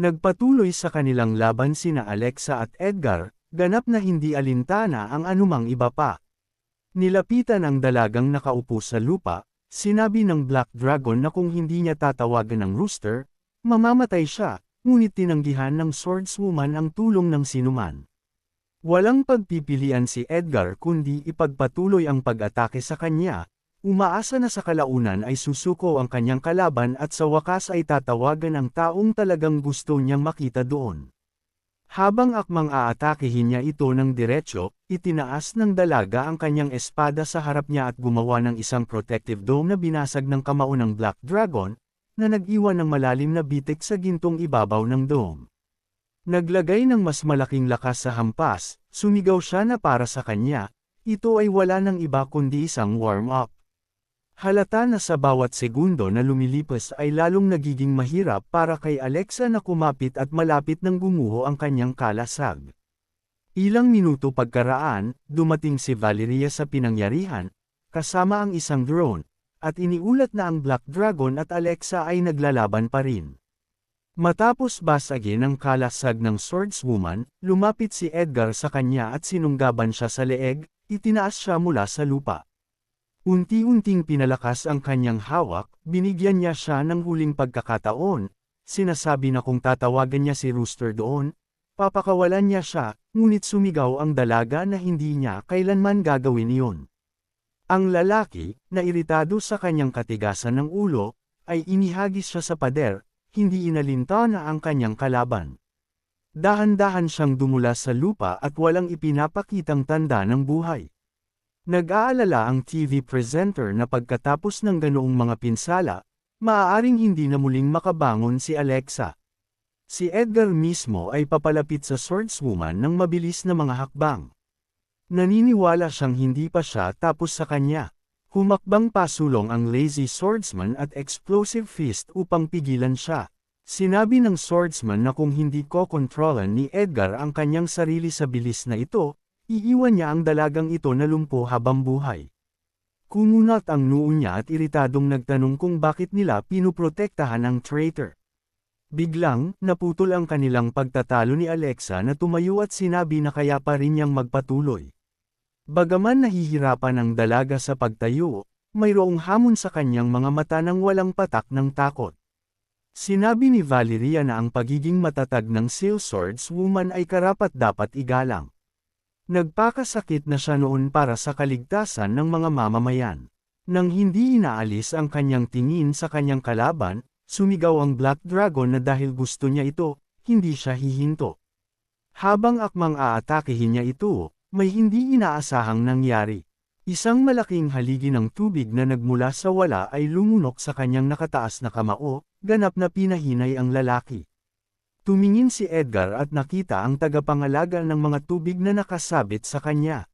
Nagpatuloy sa kanilang laban sina Alexa at Edgar, ganap na hindi alintana ang anumang iba pa. Nilapitan ang dalagang nakaupo sa lupa, sinabi ng Black Dragon na kung hindi niya tatawagan ng rooster, mamamatay siya, ngunit tinanggihan ng swordswoman ang tulong ng sinuman. Walang pagpipilian si Edgar kundi ipagpatuloy ang pag-atake sa kanya, Umaasa na sa kalaunan ay susuko ang kanyang kalaban at sa wakas ay tatawagan ang taong talagang gusto niyang makita doon. Habang akmang aatakehin niya ito ng diretsyo, itinaas ng dalaga ang kanyang espada sa harap niya at gumawa ng isang protective dome na binasag ng kamao ng Black Dragon, na nag-iwan ng malalim na bitik sa gintong ibabaw ng dome. Naglagay ng mas malaking lakas sa hampas, sumigaw siya na para sa kanya, ito ay wala ng iba kundi isang warm-up. Halata na sa bawat segundo na lumilipas ay lalong nagiging mahirap para kay Alexa na kumapit at malapit ng gumuho ang kanyang kalasag. Ilang minuto pagkaraan, dumating si Valeria sa pinangyarihan, kasama ang isang drone, at iniulat na ang Black Dragon at Alexa ay naglalaban pa rin. Matapos basagin ang kalasag ng swordswoman, lumapit si Edgar sa kanya at sinunggaban siya sa leeg, itinaas siya mula sa lupa. Unti-unting pinalakas ang kanyang hawak, binigyan niya siya ng huling pagkakataon, sinasabi na kung tatawagan niya si Rooster doon, papakawalan niya siya, ngunit sumigaw ang dalaga na hindi niya kailanman gagawin iyon. Ang lalaki, na iritado sa kanyang katigasan ng ulo, ay inihagis siya sa pader, hindi inalinta na ang kanyang kalaban. Dahan-dahan siyang dumula sa lupa at walang ipinapakitang tanda ng buhay. Nag-aalala ang TV presenter na pagkatapos ng ganoong mga pinsala, maaaring hindi na muling makabangon si Alexa. Si Edgar mismo ay papalapit sa swordswoman ng mabilis na mga hakbang. Naniniwala siyang hindi pa siya tapos sa kanya. Humakbang pasulong ang lazy swordsman at explosive fist upang pigilan siya. Sinabi ng swordsman na kung hindi ko kontrolan ni Edgar ang kanyang sarili sa bilis na ito, Iiwan niya ang dalagang ito na lumpo habang buhay. Kumunat ang noo niya at iritadong nagtanong kung bakit nila pinuprotektahan ang traitor. Biglang, naputol ang kanilang pagtatalo ni Alexa na tumayo at sinabi na kaya pa rin niyang magpatuloy. Bagaman nahihirapan ang dalaga sa pagtayo, mayroong hamon sa kanyang mga mata nang walang patak ng takot. Sinabi ni Valeria na ang pagiging matatag ng Seal Woman ay karapat dapat igalang. Nagpakasakit na siya noon para sa kaligtasan ng mga mamamayan. Nang hindi inaalis ang kanyang tingin sa kanyang kalaban, sumigaw ang Black Dragon na dahil gusto niya ito, hindi siya hihinto. Habang akmang aatakehin niya ito, may hindi inaasahang nangyari. Isang malaking haligi ng tubig na nagmula sa wala ay lumunok sa kanyang nakataas na kamao, ganap na pinahinay ang lalaki. Tumingin si Edgar at nakita ang tagapangalaga ng mga tubig na nakasabit sa kanya.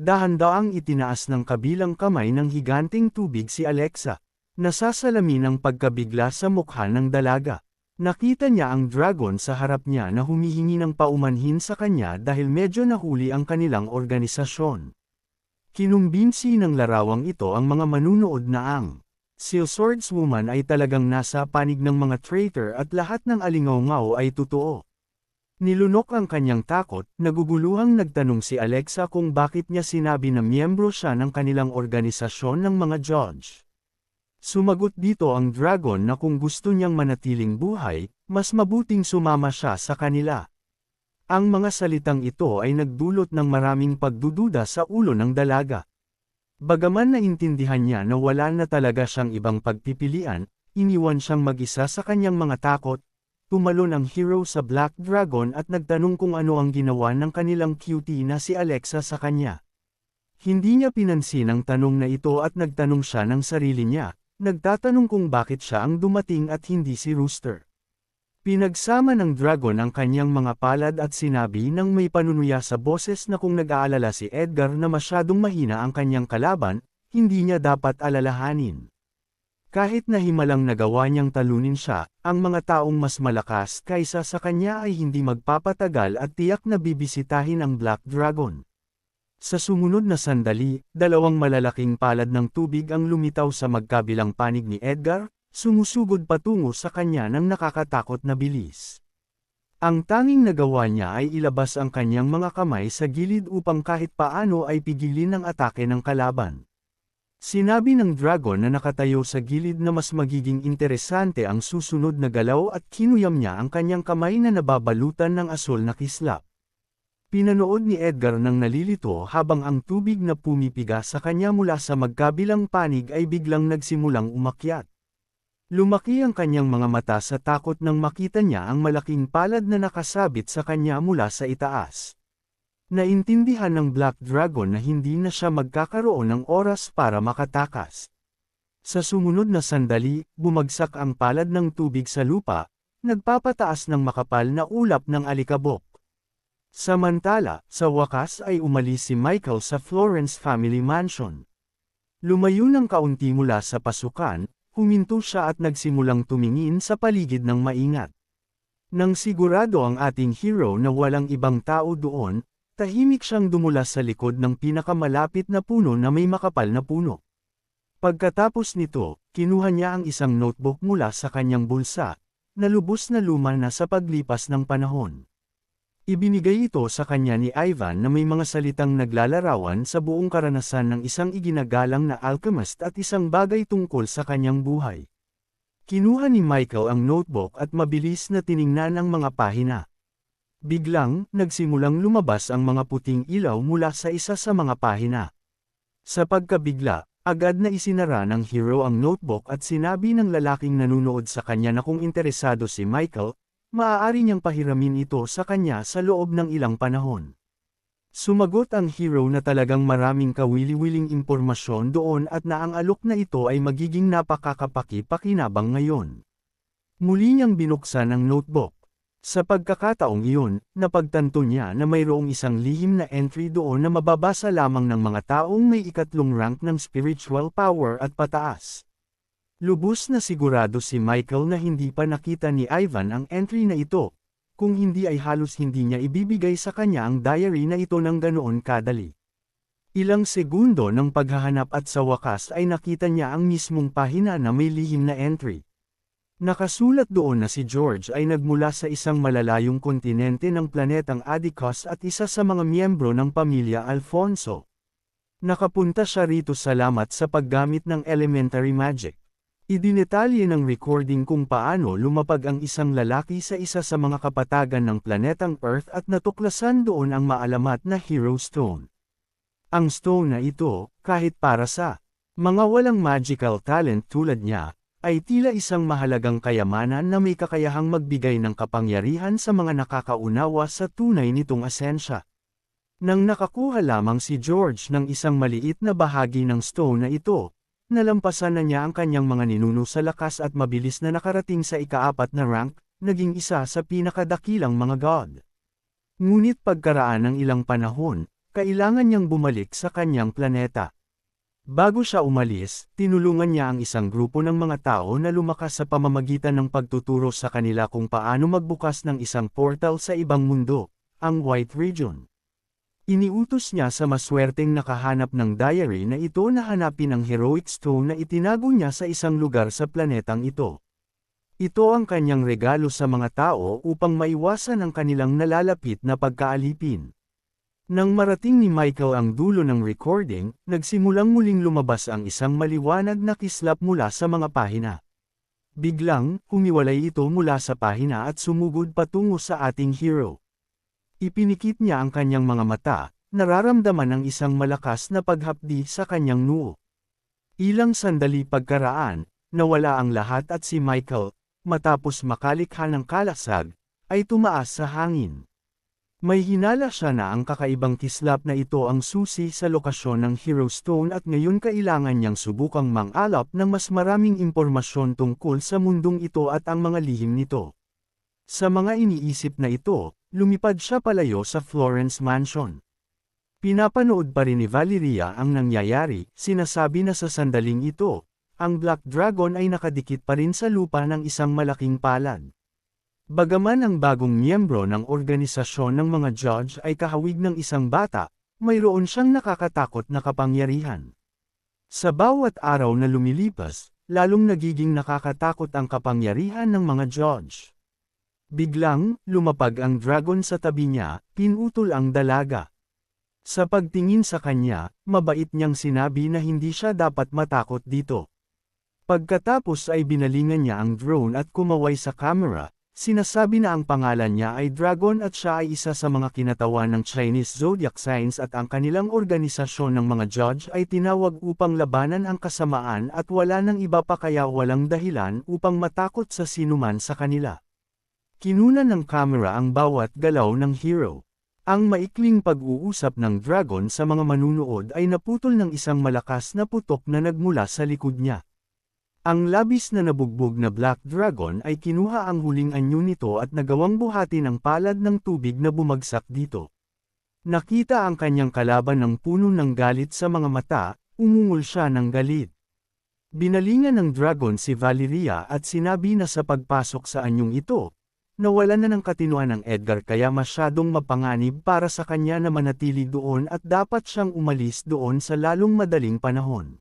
Dahan-daang itinaas ng kabilang kamay ng higanting tubig si Alexa. Nasasalamin ang pagkabigla sa mukha ng dalaga. Nakita niya ang dragon sa harap niya na humihingi ng paumanhin sa kanya dahil medyo nahuli ang kanilang organisasyon. Kinumbinsi ng larawang ito ang mga manunood na ang Si Swordswoman ay talagang nasa panig ng mga traitor at lahat ng alingaw ay totoo. Nilunok ang kanyang takot, naguguluhang nagtanong si Alexa kung bakit niya sinabi na miyembro siya ng kanilang organisasyon ng mga judge. Sumagot dito ang dragon na kung gusto niyang manatiling buhay, mas mabuting sumama siya sa kanila. Ang mga salitang ito ay nagdulot ng maraming pagdududa sa ulo ng dalaga. Bagaman naintindihan niya na wala na talaga siyang ibang pagpipilian, iniwan siyang mag-isa sa kanyang mga takot, tumalon ang hero sa Black Dragon at nagtanong kung ano ang ginawa ng kanilang cutie na si Alexa sa kanya. Hindi niya pinansin ang tanong na ito at nagtanong siya ng sarili niya, nagtatanong kung bakit siya ang dumating at hindi si Rooster. Pinagsama ng dragon ang kanyang mga palad at sinabi nang may panunuya sa boses na kung nag-aalala si Edgar na masyadong mahina ang kanyang kalaban, hindi niya dapat alalahanin. Kahit na himalang nagawa niyang talunin siya, ang mga taong mas malakas kaysa sa kanya ay hindi magpapatagal at tiyak na bibisitahin ang Black Dragon. Sa sumunod na sandali, dalawang malalaking palad ng tubig ang lumitaw sa magkabilang panig ni Edgar, Sumusugod patungo sa kanya ng nakakatakot na bilis. Ang tanging nagawa niya ay ilabas ang kanyang mga kamay sa gilid upang kahit paano ay pigilin ang atake ng kalaban. Sinabi ng dragon na nakatayo sa gilid na mas magiging interesante ang susunod na galaw at kinuyam niya ang kanyang kamay na nababalutan ng asol na kislap. Pinanood ni Edgar ng nalilito habang ang tubig na pumipiga sa kanya mula sa magkabilang panig ay biglang nagsimulang umakyat. Lumaki ang kanyang mga mata sa takot nang makita niya ang malaking palad na nakasabit sa kanya mula sa itaas. Naintindihan ng Black Dragon na hindi na siya magkakaroon ng oras para makatakas. Sa sumunod na sandali, bumagsak ang palad ng tubig sa lupa, nagpapataas ng makapal na ulap ng alikabok. Samantala, sa wakas ay umalis si Michael sa Florence Family Mansion. Lumayo ng kaunti mula sa pasukan, huminto siya at nagsimulang tumingin sa paligid ng maingat. Nang sigurado ang ating hero na walang ibang tao doon, Tahimik siyang dumula sa likod ng pinakamalapit na puno na may makapal na puno. Pagkatapos nito, kinuha niya ang isang notebook mula sa kanyang bulsa, na lubos na luma na sa paglipas ng panahon. Ibinigay ito sa kanya ni Ivan na may mga salitang naglalarawan sa buong karanasan ng isang iginagalang na alchemist at isang bagay tungkol sa kanyang buhay. Kinuha ni Michael ang notebook at mabilis na tiningnan ang mga pahina. Biglang, nagsimulang lumabas ang mga puting ilaw mula sa isa sa mga pahina. Sa pagkabigla, agad na isinara ng hero ang notebook at sinabi ng lalaking nanunood sa kanya na kung interesado si Michael, maaari niyang pahiramin ito sa kanya sa loob ng ilang panahon. Sumagot ang hero na talagang maraming kawili-wiling impormasyon doon at na ang alok na ito ay magiging napakakapaki-pakinabang ngayon. Muli niyang binuksan ang notebook. Sa pagkakataong iyon, napagtanto niya na mayroong isang lihim na entry doon na mababasa lamang ng mga taong may ikatlong rank ng spiritual power at pataas. Lubos na sigurado si Michael na hindi pa nakita ni Ivan ang entry na ito, kung hindi ay halos hindi niya ibibigay sa kanya ang diary na ito ng ganoon kadali. Ilang segundo ng paghahanap at sa wakas ay nakita niya ang mismong pahina na may lihim na entry. Nakasulat doon na si George ay nagmula sa isang malalayong kontinente ng planetang Adicos at isa sa mga miyembro ng pamilya Alfonso. Nakapunta siya rito salamat sa paggamit ng elementary magic. Idinetalye ng recording kung paano lumapag ang isang lalaki sa isa sa mga kapatagan ng planetang Earth at natuklasan doon ang maalamat na Hero Stone. Ang stone na ito, kahit para sa mga walang magical talent tulad niya, ay tila isang mahalagang kayamanan na may kakayahang magbigay ng kapangyarihan sa mga nakakaunawa sa tunay nitong asensya. Nang nakakuha lamang si George ng isang maliit na bahagi ng stone na ito, nalampasan na niya ang kanyang mga ninuno sa lakas at mabilis na nakarating sa ikaapat na rank, naging isa sa pinakadakilang mga god. Ngunit pagkaraan ng ilang panahon, kailangan niyang bumalik sa kanyang planeta. Bago siya umalis, tinulungan niya ang isang grupo ng mga tao na lumakas sa pamamagitan ng pagtuturo sa kanila kung paano magbukas ng isang portal sa ibang mundo, ang White Region. Iniutos niya sa maswerteng nakahanap ng diary na ito na hanapin ang heroic stone na itinago niya sa isang lugar sa planetang ito. Ito ang kanyang regalo sa mga tao upang maiwasan ang kanilang nalalapit na pagkaalipin. Nang marating ni Michael ang dulo ng recording, nagsimulang muling lumabas ang isang maliwanag na kislap mula sa mga pahina. Biglang, humiwalay ito mula sa pahina at sumugod patungo sa ating hero. Ipinikit niya ang kanyang mga mata, nararamdaman ang isang malakas na paghapdi sa kanyang noo. Ilang sandali pagkaraan, nawala ang lahat at si Michael, matapos makalikha ng kalasag, ay tumaas sa hangin. May hinala siya na ang kakaibang kislap na ito ang susi sa lokasyon ng Hero Stone at ngayon kailangan niyang subukang mangalap ng mas maraming impormasyon tungkol sa mundong ito at ang mga lihim nito. Sa mga iniisip na ito, lumipad siya palayo sa Florence Mansion. Pinapanood pa rin ni Valeria ang nangyayari, sinasabi na sa sandaling ito, ang Black Dragon ay nakadikit pa rin sa lupa ng isang malaking palad. Bagaman ang bagong miyembro ng organisasyon ng mga judge ay kahawig ng isang bata, mayroon siyang nakakatakot na kapangyarihan. Sa bawat araw na lumilipas, lalong nagiging nakakatakot ang kapangyarihan ng mga judge. Biglang, lumapag ang dragon sa tabi niya, pinutol ang dalaga. Sa pagtingin sa kanya, mabait niyang sinabi na hindi siya dapat matakot dito. Pagkatapos ay binalingan niya ang drone at kumaway sa camera, sinasabi na ang pangalan niya ay Dragon at siya ay isa sa mga kinatawan ng Chinese zodiac signs at ang kanilang organisasyon ng mga judge ay tinawag upang labanan ang kasamaan at wala nang iba pa kaya walang dahilan upang matakot sa sinuman sa kanila. Kinunan ng camera ang bawat galaw ng hero. Ang maikling pag-uusap ng dragon sa mga manunood ay naputol ng isang malakas na putok na nagmula sa likod niya. Ang labis na nabugbog na Black Dragon ay kinuha ang huling anyo nito at nagawang buhati ng palad ng tubig na bumagsak dito. Nakita ang kanyang kalaban ng puno ng galit sa mga mata, umungol siya ng galit. Binalingan ng dragon si Valeria at sinabi na sa pagpasok sa anyong ito, Nawalan na ng katinuan ng Edgar kaya masyadong mapanganib para sa kanya na manatili doon at dapat siyang umalis doon sa lalong madaling panahon.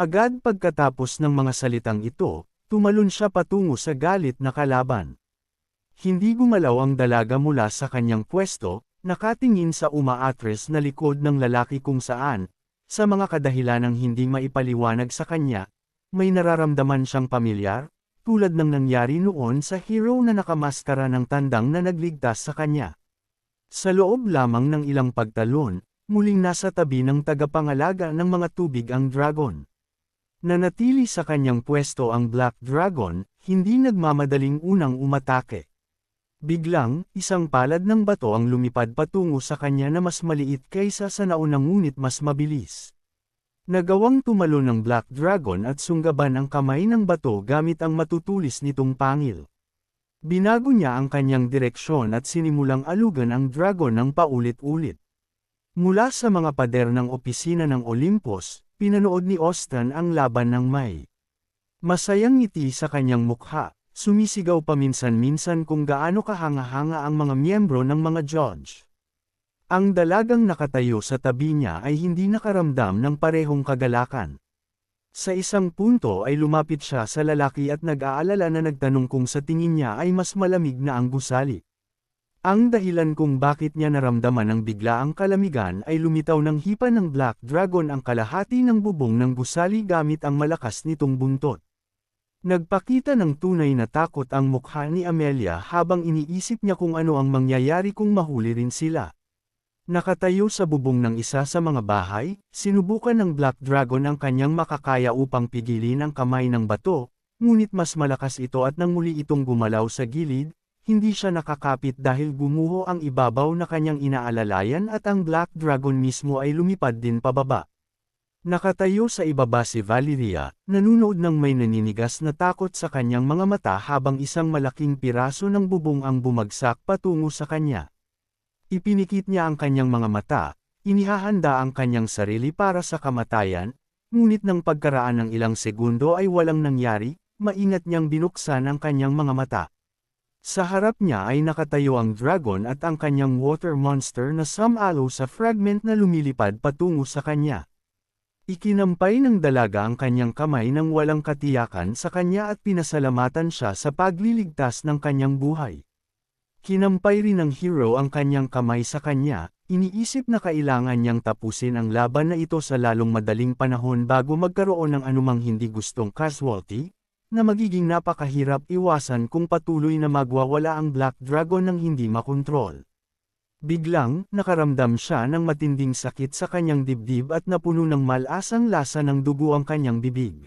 Agad pagkatapos ng mga salitang ito, tumalon siya patungo sa galit na kalaban. Hindi gumalaw ang dalaga mula sa kanyang pwesto, nakatingin sa umaatres na likod ng lalaki kung saan, sa mga kadahilanang hindi maipaliwanag sa kanya, may nararamdaman siyang pamilyar, tulad ng nangyari noon sa hero na nakamaskara ng tandang na nagligtas sa kanya. Sa loob lamang ng ilang pagtalon, muling nasa tabi ng tagapangalaga ng mga tubig ang dragon. Nanatili sa kanyang pwesto ang Black Dragon, hindi nagmamadaling unang umatake. Biglang, isang palad ng bato ang lumipad patungo sa kanya na mas maliit kaysa sa naunang ngunit mas mabilis. Nagawang tumalo ng Black Dragon at sunggaban ang kamay ng bato gamit ang matutulis nitong pangil. Binago niya ang kanyang direksyon at sinimulang alugan ang dragon ng paulit-ulit. Mula sa mga pader ng opisina ng Olympus, pinanood ni Austin ang laban ng May. Masayang ngiti sa kanyang mukha, sumisigaw paminsan-minsan kung gaano kahanga-hanga ang mga miyembro ng mga judge. Ang dalagang nakatayo sa tabi niya ay hindi nakaramdam ng parehong kagalakan. Sa isang punto ay lumapit siya sa lalaki at nag-aalala na nagtanong kung sa tingin niya ay mas malamig na ang gusali. Ang dahilan kung bakit niya naramdaman ang biglaang kalamigan ay lumitaw ng hipa ng Black Dragon ang kalahati ng bubong ng gusali gamit ang malakas nitong buntot. Nagpakita ng tunay na takot ang mukha ni Amelia habang iniisip niya kung ano ang mangyayari kung mahuli rin sila. Nakatayo sa bubong ng isa sa mga bahay, sinubukan ng Black Dragon ang kanyang makakaya upang pigilin ang kamay ng bato, ngunit mas malakas ito at nang muli itong gumalaw sa gilid, hindi siya nakakapit dahil gumuho ang ibabaw na kanyang inaalalayan at ang Black Dragon mismo ay lumipad din pababa. Nakatayo sa ibaba si Valeria, nanunood ng may naninigas na takot sa kanyang mga mata habang isang malaking piraso ng bubong ang bumagsak patungo sa kanya. Ipinikit niya ang kanyang mga mata, inihahanda ang kanyang sarili para sa kamatayan, ngunit ng pagkaraan ng ilang segundo ay walang nangyari, maingat niyang binuksan ang kanyang mga mata. Sa harap niya ay nakatayo ang dragon at ang kanyang water monster na sumalo sa fragment na lumilipad patungo sa kanya. Ikinampay ng dalaga ang kanyang kamay nang walang katiyakan sa kanya at pinasalamatan siya sa pagliligtas ng kanyang buhay. Kinampay rin ng hero ang kanyang kamay sa kanya, iniisip na kailangan niyang tapusin ang laban na ito sa lalong madaling panahon bago magkaroon ng anumang hindi gustong casualty, na magiging napakahirap iwasan kung patuloy na magwawala ang Black Dragon ng hindi makontrol. Biglang, nakaramdam siya ng matinding sakit sa kanyang dibdib at napuno ng malasang lasa ng dugo ang kanyang bibig.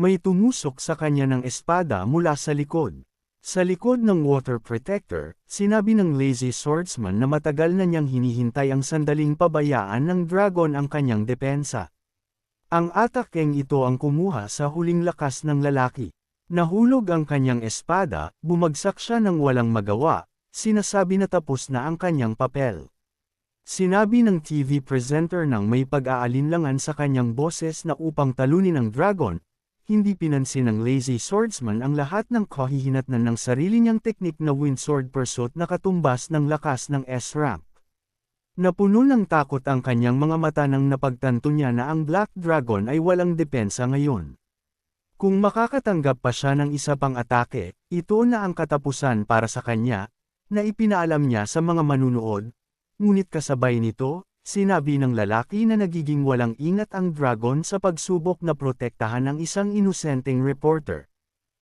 May tumusok sa kanya ng espada mula sa likod. Sa likod ng water protector, sinabi ng lazy swordsman na matagal na niyang hinihintay ang sandaling pabayaan ng dragon ang kanyang depensa. Ang atakeng ito ang kumuha sa huling lakas ng lalaki. Nahulog ang kanyang espada, bumagsak siya ng walang magawa, sinasabi na tapos na ang kanyang papel. Sinabi ng TV presenter nang may pag-aalinlangan sa kanyang boses na upang talunin ang dragon, hindi pinansin ng lazy swordsman ang lahat ng kahihinatnan ng sarili niyang teknik na windsword pursuit na katumbas ng lakas ng S-rank. Napuno ng takot ang kanyang mga mata nang napagtanto niya na ang Black Dragon ay walang depensa ngayon. Kung makakatanggap pa siya ng isa pang atake, ito na ang katapusan para sa kanya, na ipinaalam niya sa mga manunood. Ngunit kasabay nito, sinabi ng lalaki na nagiging walang ingat ang dragon sa pagsubok na protektahan ng isang inosenteng reporter.